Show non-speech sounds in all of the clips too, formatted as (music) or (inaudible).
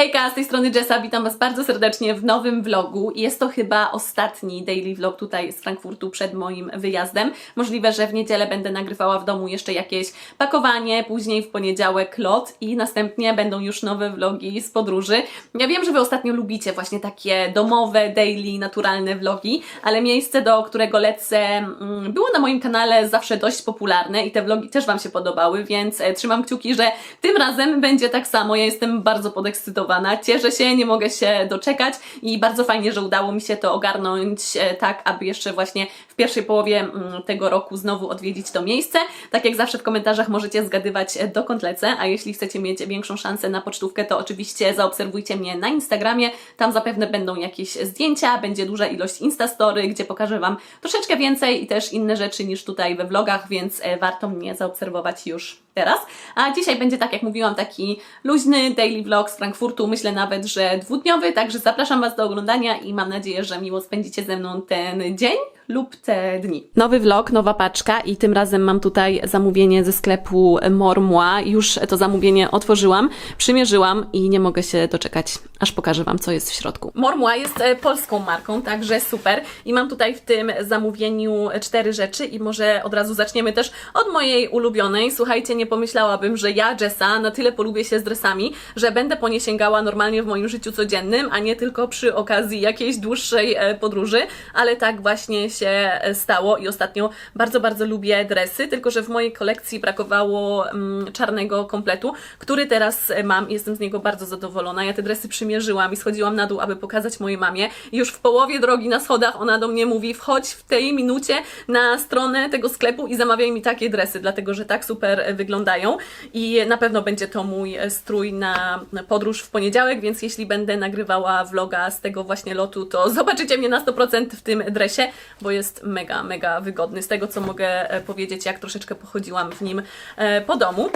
Hejka, z tej strony Jessa, witam Was bardzo serdecznie w nowym vlogu. Jest to chyba ostatni daily vlog tutaj z Frankfurtu przed moim wyjazdem. Możliwe, że w niedzielę będę nagrywała w domu jeszcze jakieś pakowanie, później w poniedziałek lot i następnie będą już nowe vlogi z podróży. Ja wiem, że Wy ostatnio lubicie właśnie takie domowe, daily, naturalne vlogi, ale miejsce, do którego lecę, mm, było na moim kanale zawsze dość popularne i te vlogi też Wam się podobały, więc e, trzymam kciuki, że tym razem będzie tak samo. Ja jestem bardzo podekscytowana, cieszę się, nie mogę się doczekać i bardzo fajnie, że udało mi się to ogarnąć e, tak, aby jeszcze właśnie w pierwszej połowie mm, tego roku znowu odwiedzić to miejsce. Tak jak zawsze w komentarzach możecie zgadywać e, dokąd lecę, a jeśli chcecie mieć większą szansę na pocztówkę, to oczywiście zaobserwujcie mnie na Instagramie, tam zapewne będą jakieś zdjęcia, będzie duża ilość Instastory, gdzie pokażę Wam troszeczkę więcej i też inne rzeczy niż tutaj we vlogach, więc e, warto mnie zaobserwować już teraz. A dzisiaj będzie, tak jak mówiłam, taki luźny daily vlog z Frankfurtu, myślę nawet, że dwudniowy, także zapraszam Was do oglądania i mam nadzieję, że miło spędzicie ze mną ten dzień lub te dni. Nowy vlog, nowa paczka i tym razem mam tutaj zamówienie ze sklepu Mormoi. Już to zamówienie otworzyłam, przymierzyłam i nie mogę się doczekać, aż pokażę Wam, co jest w środku. Mormoi jest e, polską marką, także super. I mam tutaj w tym zamówieniu cztery rzeczy i może od razu zaczniemy też od mojej ulubionej. Słuchajcie, nie pomyślałabym, że ja, Jessa, na tyle polubię się z dresami, że będę po nie sięgała normalnie w moim życiu codziennym, a nie tylko przy okazji jakiejś dłuższej e, podróży, ale tak właśnie się stało i ostatnio bardzo, bardzo lubię dresy, tylko że w mojej kolekcji brakowało mm, czarnego kompletu, który teraz mam i jestem z niego bardzo zadowolona. Ja te dresy przymierzyłam i schodziłam na dół, aby pokazać mojej mamie. I już w połowie drogi na schodach ona do mnie mówi: wchodź w tej minucie na stronę tego sklepu i zamawiaj mi takie dresy, dlatego że tak super wyglądają. I na pewno będzie to mój strój na podróż w poniedziałek, więc jeśli będę nagrywała vloga z tego właśnie lotu, to zobaczycie mnie na 100% w tym dresie, bo jest mega, mega wygodny. Z tego co mogę e, powiedzieć, jak troszeczkę pochodziłam w nim e, po domu.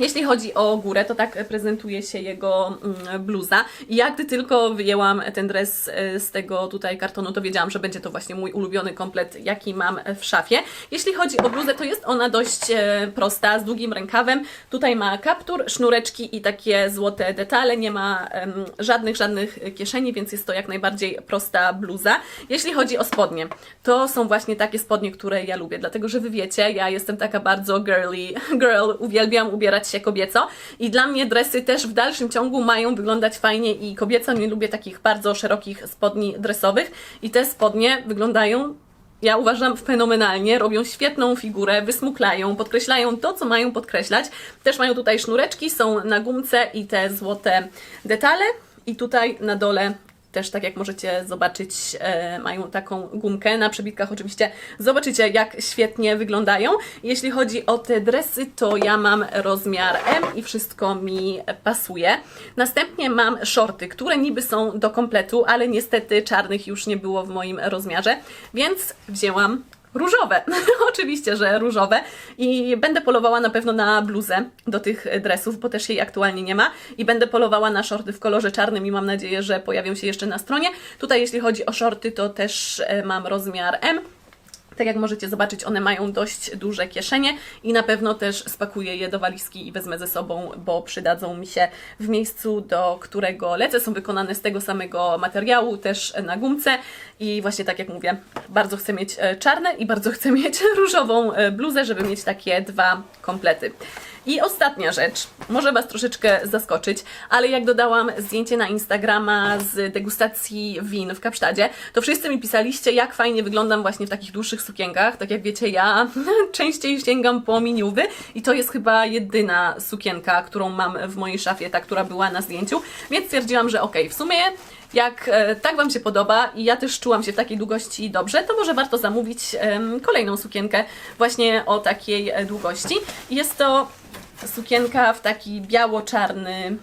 Jeśli chodzi o górę, to tak prezentuje się jego mm, bluza. I jak gdy tylko wyjęłam ten dres e, z tego tutaj kartonu, to wiedziałam, że będzie to właśnie mój ulubiony komplet, jaki mam w szafie. Jeśli chodzi o bluzę, to jest ona dość e, prosta, z długim rękawem. Tutaj ma kaptur, sznureczki i takie złote detale. Nie ma żadnych, żadnych kieszeni, więc jest to jak najbardziej prosta bluza. Jeśli chodzi o spodnie, to są właśnie takie spodnie, które ja lubię, dlatego że wy wiecie, ja jestem taka bardzo girly (laughs) girl, uwielbiam ubierać się kobieco i dla mnie dresy też w dalszym ciągu mają wyglądać fajnie i kobieco. Nie lubię takich bardzo szerokich spodni dresowych i te spodnie wyglądają ja uważam fenomenalnie, robią świetną figurę, wysmuklają, podkreślają to, co mają podkreślać. Też mają tutaj sznureczki, są na gumce i te złote detale. I tutaj na dole też tak jak możecie zobaczyć, e, mają taką gumkę na przebitkach oczywiście. Zobaczycie, jak świetnie wyglądają. Jeśli chodzi o te dresy, to ja mam rozmiar M i wszystko mi pasuje. Następnie mam shorty, które niby są do kompletu, ale niestety czarnych już nie było w moim rozmiarze, więc wzięłam Różowe, (laughs) oczywiście, że różowe i będę polowała na pewno na bluzę do tych dresów, bo też jej aktualnie nie ma i będę polowała na shorty w kolorze czarnym i mam nadzieję, że pojawią się jeszcze na stronie. Tutaj jeśli chodzi o shorty, to też e, mam rozmiar M. Tak jak możecie zobaczyć, one mają dość duże kieszenie i na pewno też spakuję je do walizki i wezmę ze sobą, bo przydadzą mi się w miejscu, do którego lecę. Są wykonane z tego samego materiału, też na gumce i właśnie tak jak mówię, bardzo chcę mieć e, czarne i bardzo chcę mieć (laughs) różową e, bluzę, żeby mieć takie dwa komplety. I ostatnia rzecz, może Was troszeczkę zaskoczyć, ale jak dodałam zdjęcie na Instagrama z degustacji win w Kapsztadzie, to wszyscy mi pisaliście, jak fajnie wyglądam właśnie w takich dłuższych sukienkach. Tak jak wiecie, ja (laughs) częściej sięgam po miniuwy i to jest chyba jedyna sukienka, którą mam w mojej szafie, ta, która była na zdjęciu, więc stwierdziłam, że okej, w sumie jak e, tak Wam się podoba i ja też czułam się w takiej długości dobrze, to może warto zamówić kolejną sukienkę właśnie o takiej e, długości. Jest to sukienka w taki biało-czarny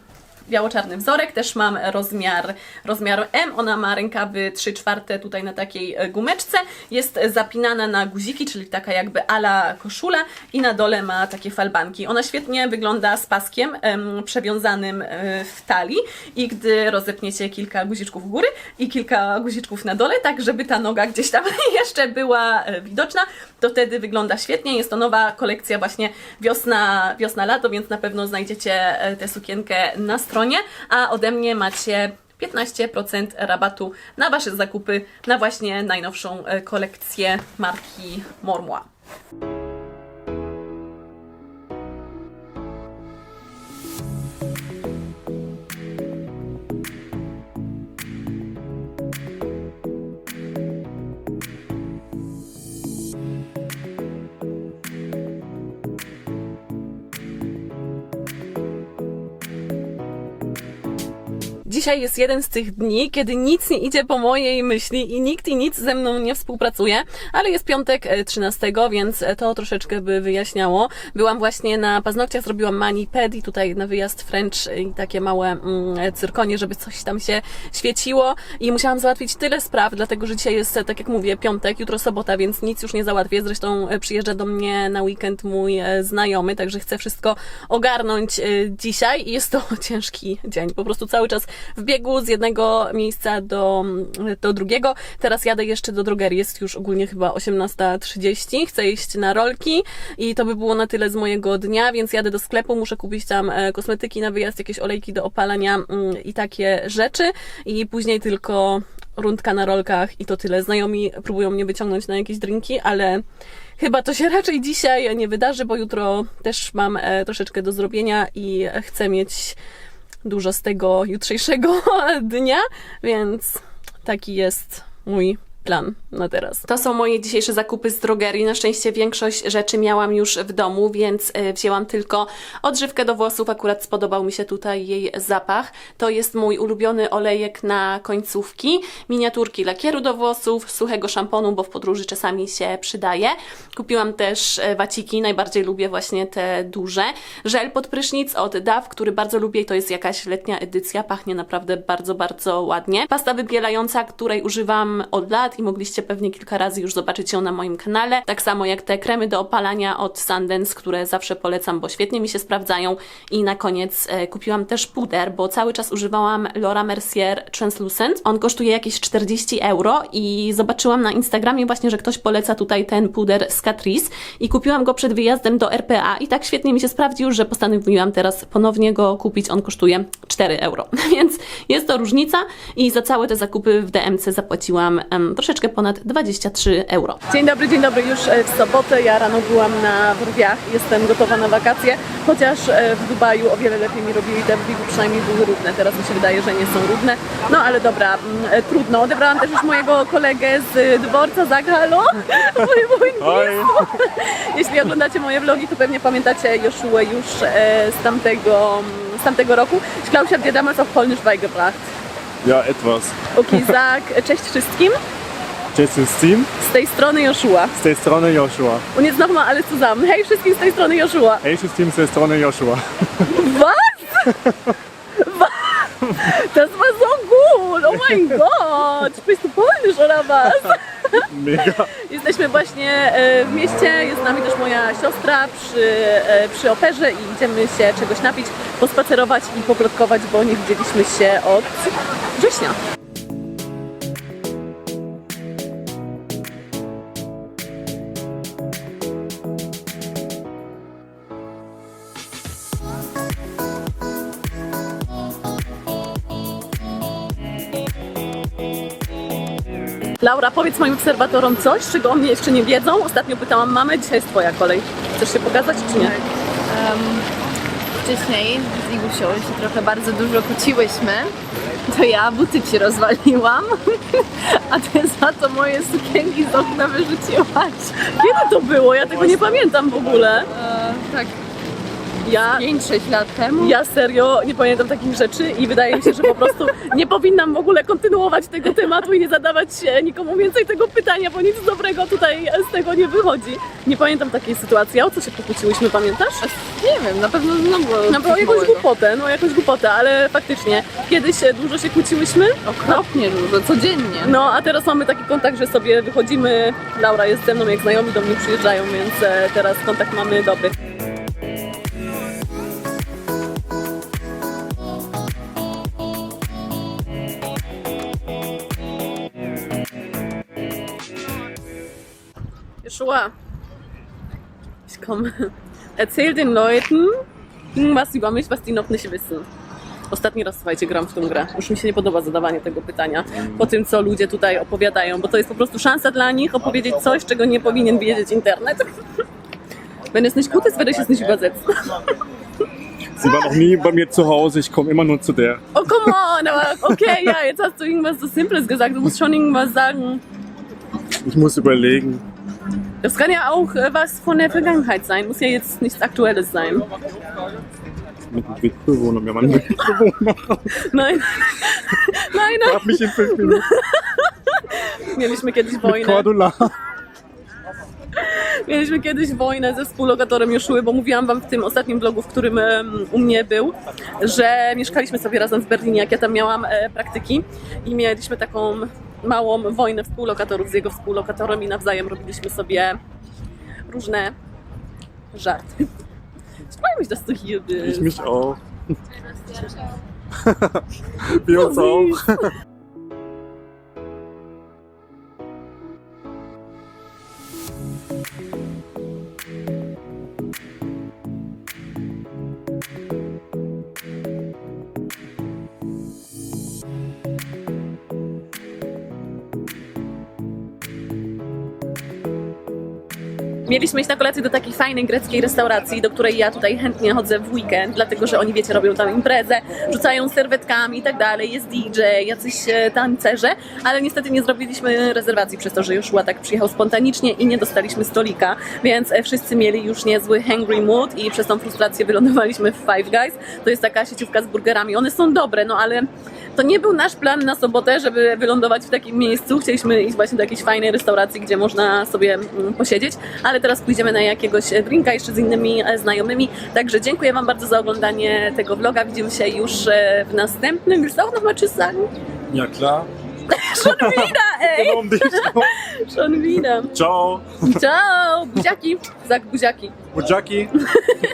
biało-czarny wzorek, też mam rozmiar, rozmiar M, ona ma rękawy 3 czwarte tutaj na takiej e, gumeczce, jest zapinana na guziki, czyli taka jakby ala koszula i na dole ma takie falbanki. Ona świetnie wygląda z paskiem em, przewiązanym e, w talii i gdy rozepniecie kilka guziczków u góry i kilka guziczków na dole, tak żeby ta noga gdzieś tam (laughs) jeszcze była e, widoczna, to wtedy wygląda świetnie. Jest to nowa kolekcja właśnie wiosna, wiosna-lato, więc na pewno znajdziecie tę sukienkę na stronie stronie, a ode mnie macie 15% rabatu na Wasze zakupy na właśnie najnowszą e, kolekcję marki Mormua. Dzisiaj jest jeden z tych dni, kiedy nic nie idzie po mojej myśli i nikt i nic ze mną nie współpracuje, ale jest piątek e, 13, więc e, to troszeczkę by wyjaśniało. Byłam właśnie na paznokciach, zrobiłam mani pedi, tutaj na wyjazd French i takie małe mm, cyrkonie, żeby coś tam się świeciło i musiałam załatwić tyle spraw, dlatego że dzisiaj jest, e, tak jak mówię, piątek, jutro sobota, więc nic już nie załatwię. Zresztą e, przyjeżdża do mnie na weekend mój e, znajomy, także chcę wszystko ogarnąć e, dzisiaj i jest to (laughs) ciężki dzień. Po prostu cały czas w biegu z jednego miejsca do, do drugiego. Teraz jadę jeszcze do drogerii, jest już ogólnie chyba 18.30. Chcę iść na rolki i to by było na tyle z mojego dnia, więc jadę do sklepu, muszę kupić tam e, kosmetyki na wyjazd, jakieś olejki do opalania mm, i takie rzeczy i później tylko rundka na rolkach i to tyle. Znajomi próbują mnie wyciągnąć na jakieś drinki, ale chyba to się (laughs) raczej dzisiaj nie wydarzy, bo jutro też mam e, troszeczkę do zrobienia i chcę mieć dużo z tego jutrzejszego (laughs) dnia, więc taki jest mój plan na teraz. To są moje dzisiejsze zakupy z drogerii. Na szczęście większość rzeczy miałam już w domu, więc e, wzięłam tylko odżywkę do włosów. Akurat spodobał mi się tutaj jej zapach. To jest mój ulubiony olejek na końcówki, miniaturki lakieru do włosów, suchego szamponu, bo w podróży czasami się przydaje. Kupiłam też e, waciki, najbardziej lubię właśnie te duże. Żel pod prysznic od DAW, który bardzo lubię i to jest jakaś letnia edycja. Pachnie naprawdę bardzo, bardzo ładnie. Pasta wybielająca, której używam od lat i mogliście pewnie kilka razy już zobaczyć ją na moim kanale. Tak samo jak te kremy do opalania od Sundance, które zawsze polecam, bo świetnie mi się sprawdzają. I na koniec e, kupiłam też puder, bo cały czas używałam Laura Mercier Translucent. On kosztuje jakieś 40 euro i zobaczyłam na Instagramie właśnie, że ktoś poleca tutaj ten puder z Catrice i kupiłam go przed wyjazdem do RPA i tak świetnie mi się sprawdził, że postanowiłam teraz ponownie go kupić. On kosztuje 4 euro, (laughs) więc jest to różnica i za całe te zakupy w DMC zapłaciłam troszeczkę ponad 23 euro. Dzień dobry, dzień dobry. Już e, w sobotę ja rano byłam na brwiach, jestem gotowa na wakacje, chociaż e, w Dubaju o wiele lepiej mi robili te brwi, bo przynajmniej były równe. Teraz mi się wydaje, że nie są równe. No ale dobra, mm, e, trudno. Odebrałam też już mojego kolegę z dworca Zaghalo. (laughs) Mój, mój Oj, jeśli oglądacie moje vlogi, to pewnie pamiętacie Joshuę już z, tamtego, z tamtego roku. Ich glaube, ich habe dir damals Polnisch beigebracht. ja, etwas. Okay, sag cześć wszystkim. Cześć Team, Z tej strony Joshua. z tej strony Joshua. Und jetzt nochmal alles zusammen. Hej wszystkim z tej strony Joshua. Hey, Team, z tej strony Joshua. Was? Was? Das war so gut! Oh mein Gott! Sprichst du Polnisch oder was? Mega. Jesteśmy właśnie e, w mieście, jest z nami też moja siostra przy, e, przy operze i idziemy się czegoś napić, pospacerować i poplotkować, bo nie widzieliśmy się od września. Laura, powiedz moim obserwatorom coś, czego o mnie jeszcze nie wiedzą. Ostatnio pytałam mamę, dzisiaj jest twoja kolej. Chcesz się pokazać czy nie? Em, wcześniej z Igusią się trochę bardzo dużo kłóciłyśmy, to ja buty ci rozwaliłam, (laughs) a ty za to moje sukienki z okna wyrzuciłaś. Kiedy to było? Ja tego nie pamiętam w ogóle. E, tak Ja, 5-6 lat temu. ja serio nie pamiętam takich rzeczy i wydaje mi się, że po prostu nie powinnam w ogóle kontynuować tego tematu i nie zadawać się nikomu więcej tego pytania, bo nic dobrego tutaj z tego nie wychodzi. Nie pamiętam takiej sytuacji. A o co się pokłóciłyśmy, pamiętasz? Nie wiem, na pewno znowu No bo jakąś głupotę, no jakąś głupotę, ale faktycznie kiedyś dużo się kłóciłyśmy, Okropnie dużo, codziennie. no a teraz mamy taki kontakt, że sobie wychodzimy, Laura jest ze mną, jak znajomi do mnie przyjeżdżają, więc e, teraz kontakt mamy dobry. Joshua, ich komme. Erzähl den Leuten irgendwas über mich, was die noch nicht wissen. Ostatni raz, słuchajcie, gram w tą grę. Już mi się nie podoba zadawanie tego pytania po tym, co ludzie tutaj opowiadają, bo to jest po prostu szansa dla nich opowiedzieć coś, czego nie powinien wiedzieć internet. (laughs) Wenn es nicht gut ist, werde ich es nicht übersetzen. (laughs) Sie war noch nie bei mir zu Hause, ich komme immer nur zu der. Oh, come on, aber okay, ja, jetzt hast du irgendwas so Simples gesagt. Du musst schon irgendwas sagen. Ich muss überlegen. Das kann ja auch äh, was von der Vergangenheit sein. Muss ja jetzt nichts Aktuelles sein. Mit einem Mitbewohner, wir waren Mitbewohner. Nein. Nein, nein. Frag mich in fünf Minuten. Mieliśmy kiedyś wojnę. Cordula. Mieliśmy kiedyś wojnę ze współlokatorem Joszuły, bo mówiłam wam w tym ostatnim vlogu, w którym u mnie był, że mieszkaliśmy sobie razem w Berlinie, jak ja tam miałam e, praktyki i mieliśmy taką małą wojnę współlokatorów z jego współlokatorem i nawzajem robiliśmy sobie różne żarty. Freue mich, dass du hier Ich mich auch. Wir uns auch. Mieliśmy iść na kolację do takiej fajnej greckiej restauracji, do której ja tutaj chętnie chodzę w weekend, dlatego że oni, wiecie, robią tam imprezę, rzucają serwetkami i tak dalej, jest DJ, jacyś e, tancerze, ale niestety nie zrobiliśmy rezerwacji przez to, że Joshua tak przyjechał spontanicznie i nie dostaliśmy stolika, więc e, wszyscy mieli już niezły hangry mood i przez tą frustrację wylądowaliśmy w Five Guys. To jest taka sieciówka z burgerami. One są dobre, no ale to nie był nasz plan na sobotę, żeby wylądować w takim miejscu. Chcieliśmy iść właśnie do jakiejś fajnej restauracji, gdzie można sobie mm, posiedzieć, ale teraz pójdziemy na jakiegoś drinka jeszcze z innymi e, znajomymi. Także dziękuję Wam bardzo za oglądanie tego vloga. Widzimy się już e, w następnym. Już mal Tschüss sagen. Ja, klar. Schon wieder, ey! Schon wieder. Ciao. Ciao! Buziaki! Sag buziaki. Ujaki. (laughs)